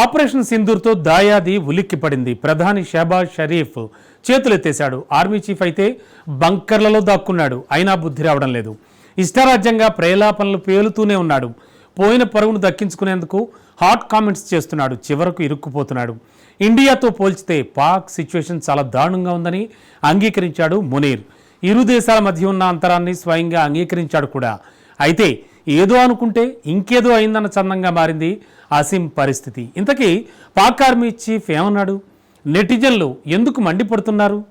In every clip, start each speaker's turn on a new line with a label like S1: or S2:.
S1: Operation సింధూర్తో దాయాది ఉలిక్కిపడింది. ప్రధాని షహబాజ్ షరీఫ్ చేతులెత్తేశాడు. ఆర్మీ చీఫ్ అయితే బంకర్లలో దాక్కున్నాడు. అయినా బుద్ధి రావడం లేదు. ఇష్టారాజ్యంగా ప్రేలాపనలు పేలుతూనే ఉన్నాడు. పోయిన పరుగును దక్కించుకునేందుకు హాట్ కామెంట్స్ చేస్తున్నాడు. చివరకు ఇరుక్కుపోతున్నాడు. ఇండియాతో పోల్చితే పాక్ సిచ్యువేషన్ చాలా దారుణంగా ఉందని అంగీకరించాడు మునీర్. ఇరు దేశాల మధ్య ఉన్న అంతరాన్ని స్వయంగా అంగీకరించాడు కూడా. అయితే ఏదో అనుకుంటే ఇంకేదో అయిందన్న చందంగా మారింది అసీం పరిస్థితి. ఇంతకీ పాక్ ఆర్మీ చీఫ్ ఏమన్నాడు? నెటిజన్లు ఎందుకు మండిపడుతున్నారు?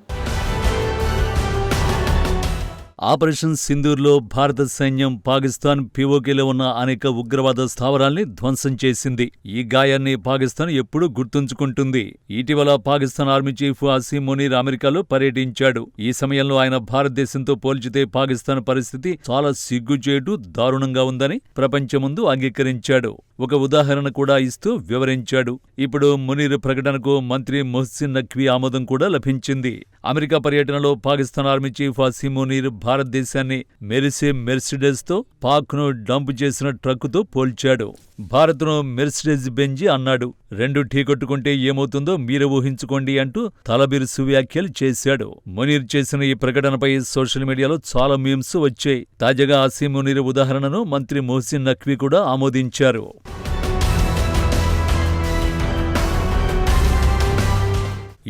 S2: ఆపరేషన్ సింధూర్లో భారత సైన్యం పాకిస్తాన్ పీఓకేలో ఉన్న అనేక ఉగ్రవాద స్థావరాల్ని ధ్వంసం చేసింది. ఈ గాయాన్ని పాకిస్తాన్ ఎప్పుడూ గుర్తుంచుకుంటుంది. ఇటీవల పాకిస్తాన్ ఆర్మీ చీఫ్ అసీం మునీర్ అమెరికాలో పర్యటించాడు. ఈ సమయంలో ఆయన భారతదేశంతో పోల్చితే పాకిస్తాన్ పరిస్థితి చాలా సిగ్గుచేటు దారుణంగా ఉందని ప్రపంచం ముందు అంగీకరించాడు. ఒక ఉదాహరణ కూడా ఇస్తూ వివరించాడు. ఇప్పుడు మునీర్ ప్రకటనకు మంత్రి మొహ్సిన్ నఖ్వీ ఆమోదం కూడా లభించింది. అమెరికా పర్యటనలో పాకిస్తాన్ ఆర్మీ చీఫ్ అసీం మునీర్ భారతదేశాన్ని మెరిసే మెర్సిడెస్తో పాక్ను డంప్ చేసిన ట్రక్కుతో పోల్చాడు. భారత్ను మెర్సిడెస్ బెంజి అన్నాడు. రెండు ఢీకొట్టుకుంటే ఏమవుతుందో మీరే ఊహించుకోండి అంటూ తలబిరుసు వ్యాఖ్యలు చేశాడు. మునీర్ చేసిన ఈ ప్రకటనపై సోషల్ మీడియాలో చాలా మీమ్స్ వచ్చాయి. తాజాగా అసీం మునీర్ ఉదాహరణను మంత్రి మొహసిన్ నఖ్వీ కూడా ఆమోదించారు.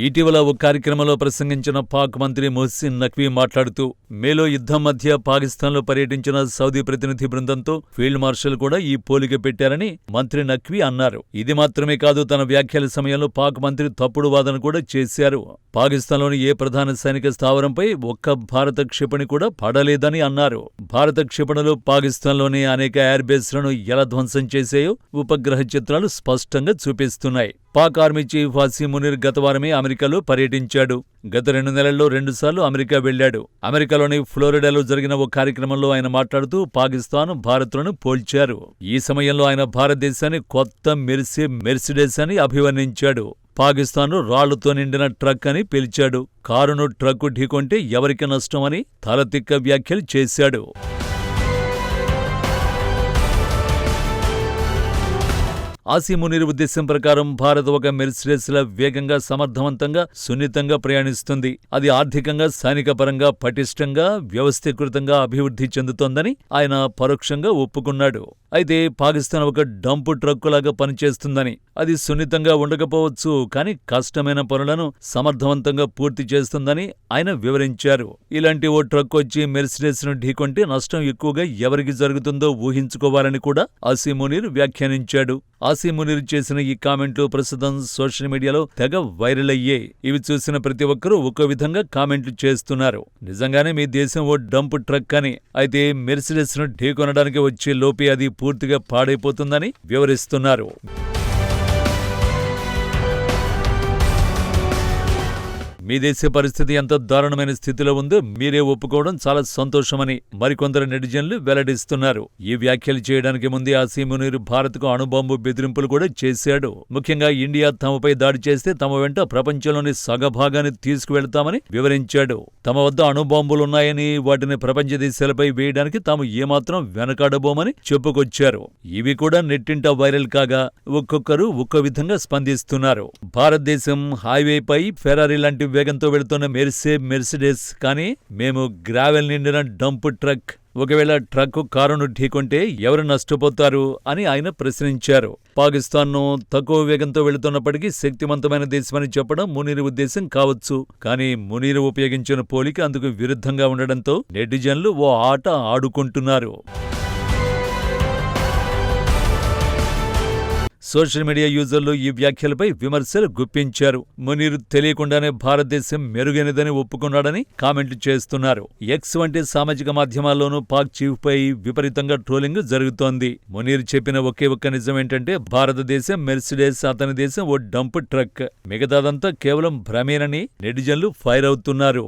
S2: ఇటీవల ఓ కార్యక్రమంలో ప్రసంగించిన పాక్ మంత్రి మొహసిన్ నఖ్వీ మాట్లాడుతూ మేలో యుద్ధం మధ్య పాకిస్తాన్లో పర్యటించిన సౌదీ ప్రతినిధి బృందంతో ఫీల్డ్ మార్షల్ కూడా ఈ పోలిక పెట్టారని మంత్రి నఖ్వీ అన్నారు. ఇది మాత్రమే కాదు తన వ్యాఖ్యల సమయంలో పాక్ మంత్రి తప్పుడు వాదన కూడా చేశారు. పాకిస్తాన్లోని ఏ ప్రధాన సైనిక స్థావరంపై ఒక్క భారత క్షిపణి కూడా పడలేదని అన్నారు. భారత క్షిపణులు పాకిస్తాన్లోని అనేక ఎయిర్ బేస్లను ఎలా ధ్వంసం చేశాయో ఉపగ్రహ చిత్రాలు స్పష్టంగా చూపిస్తున్నాయి. పాక్ ఆర్మీ చీఫ్ హసీ మునీర్ గత వారమే అమెరికాలో పర్యటించాడు. గత రెండు నెలల్లో రెండుసార్లు అమెరికా వెళ్ళాడు అమెరికాలోని ఫ్లోరిడాలో జరిగిన ఓ కార్యక్రమంలో ఆయన మాట్లాడుతూ పాకిస్తాన్ భారత్లను పోల్చారు. ఈ సమయంలో ఆయన భారతదేశాన్ని కొత్త మెరిసే మెర్సిడెస్ అని అభివర్ణించాడు. పాకిస్తాను రాళ్ళతో నిండిన ట్రక్ అని పిలిచాడు. కారును ట్రక్కు ఢీకొంటే ఎవరికి నష్టమని తలతిక్క వ్యాఖ్యలు చేశాడు. ఆసీమునీర్ ఉద్దేశం ప్రకారం భారత్ ఒక మెర్సిడెస్ల వేగంగా సమర్థవంతంగా సున్నితంగా ప్రయాణిస్తుంది. అది ఆర్థికంగా సైనిక పరంగా పటిష్టంగా వ్యవస్థీకృతంగా అభివృద్ధి చెందుతోందని ఆయన పరోక్షంగా ఒప్పుకున్నాడు. అయితే పాకిస్తాన్ ఒక డంపు ట్రక్కులాగా పనిచేస్తుందని అది సున్నితంగా ఉండకపోవచ్చు కానీ కష్టమైన పనులను సమర్థవంతంగా పూర్తి చేస్తుందని ఆయన వివరించారు. ఇలాంటి ఓ ట్రక్ వచ్చి మెర్సిడెస్ను ఢీకొంటే నష్టం ఎక్కువగా ఎవరికి జరుగుతుందో ఊహించుకోవాలని కూడా ఆసీమునీర్ వ్యాఖ్యానించాడు. ఆసీమునీర్ చేసిన ఈ కామెంట్లు ప్రస్తుతం సోషల్ మీడియాలో తెగ వైరల్ అయ్యాయి ఇవి చూసిన ప్రతి ఒక్కరూ ఒక్కో విధంగా కామెంట్లు చేస్తున్నారు. నిజంగానే మీ దేశం ఓ డంప్ ట్రక్ అని. అయితే మెర్సిడెస్ను ఢీకొనడానికి వచ్చే లోపే అది పూర్తిగా పాడైపోతుందని వివరిస్తున్నారు. మీ దేశ పరిస్థితి ఎంత దారుణమైన స్థితిలో ఉందో మీరే ఒప్పుకోవడం చాలా సంతోషమని మరికొందరు నెటిజన్లు వెల్లడిస్తున్నారు. ఈ వ్యాఖ్యలు చేయడానికి ముందే అసీమునీరు భారత్కు అణుబాంబు బెదిరింపులు కూడా చేశాడు. ముఖ్యంగా ఇండియా తమపై దాడి చేస్తే తమ వెంట ప్రపంచంలోని సగభాగాన్ని తీసుకువెళ్తామని వివరించాడు. తమ వద్ద అణుబాంబులున్నాయని వాటిని ప్రపంచ దేశాలపై వేయడానికి తాము ఏమాత్రం వెనకాడబోమని చెప్పుకొచ్చారు. ఇవి కూడా నెట్టింట వైరల్ కాగా ఒక్కొక్కరు ఒక్కో విధంగా స్పందిస్తున్నారు. భారతదేశం హైవేపై ఫెరారీ లాంటి వేగంతో వెళుతున్న మెర్సే మెర్సిడెస్ కానీ మేము గ్రావెల్ నిండిన డంప్ ట్రక్ ఒకవేళ ట్రక్ కారును ఢీకొంటే ఎవరు నష్టపోతారు అని ఆయన ప్రశ్నించారు. పాకిస్తాన్ను తక్కువ వేగంతో వెళుతున్నప్పటికీ శక్తివంతమైన దేశమని చెప్పడం మునీర్ ఉద్దేశం కావచ్చు. కానీ మునీర్ ఉపయోగించిన పోలిక అందుకు విరుద్ధంగా ఉండడంతో నెటిజన్లు ఓ ఆట ఆడుకుంటున్నారు. సోషల్ మీడియా యూజర్లు ఈ వ్యాఖ్యలపై విమర్శలు గుప్పించారు. మునీర్ తెలియకుండానే భారతదేశం మెరుగైనదని ఒప్పుకున్నాడని కామెంట్లు చేస్తున్నారు. ఎక్స్ వంటి సామాజిక మాధ్యమాల్లోనూ పాక్ చీఫ్ పై విపరీతంగా ట్రోలింగ్ జరుగుతోంది. మునీర్ చెప్పిన ఒకే ఒక్క నిజం ఏంటంటే భారతదేశం మెర్సిడెస్ అతని దేశం ఓ డంప్ ట్రక్. మిగతాదంతా కేవలం భ్రమేనని నెటిజన్లు ఫైర్ అవుతున్నారు.